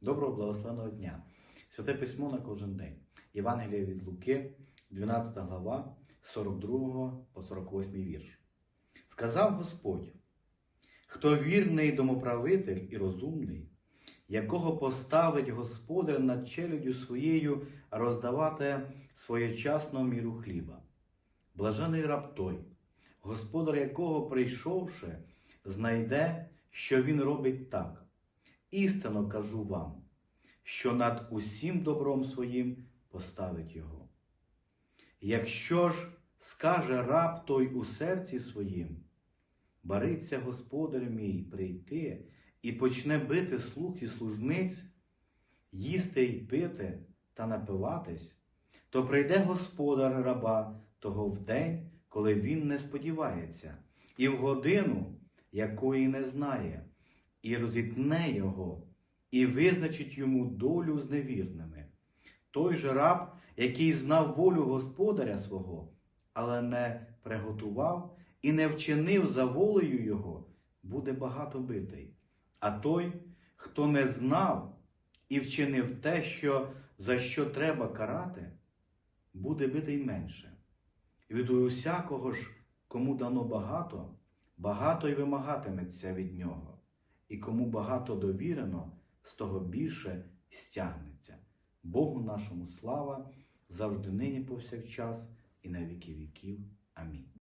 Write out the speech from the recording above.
Доброго благословеного дня. Святе письмо на кожен день. Євангелія від Луки, 12 глава, 42 по 48 вірш. Сказав Господь: хто вірний домоправитель і розумний, якого поставить Господар над челюдю своєю роздавати своєчасну міру хліба. Блажений раб той, господар якого, прийшовши, знайде, що він робить так. Істинно кажу вам, що над усім добром своїм поставить його. Якщо ж скаже раб той у серці своїм, бариться господар мій прийти і почне бити слух і служниць, їсти й пити та напиватись, то прийде господар раба того в день, коли він не сподівається, і в годину, якої не знає, і розітне його, і визначить йому долю з невірними. Той же раб, який знав волю господаря свого, але не приготував і не вчинив за волею його, буде багато битий. А той, хто не знав і вчинив те, що, за що треба карати, буде битий менше. Від усякого ж, кому дано багато, багато й вимагатиметься від нього, і кому багато довірено, з того більше стягнеться. Богу нашому слава завжди нині повсякчас і на віки віків. Амінь.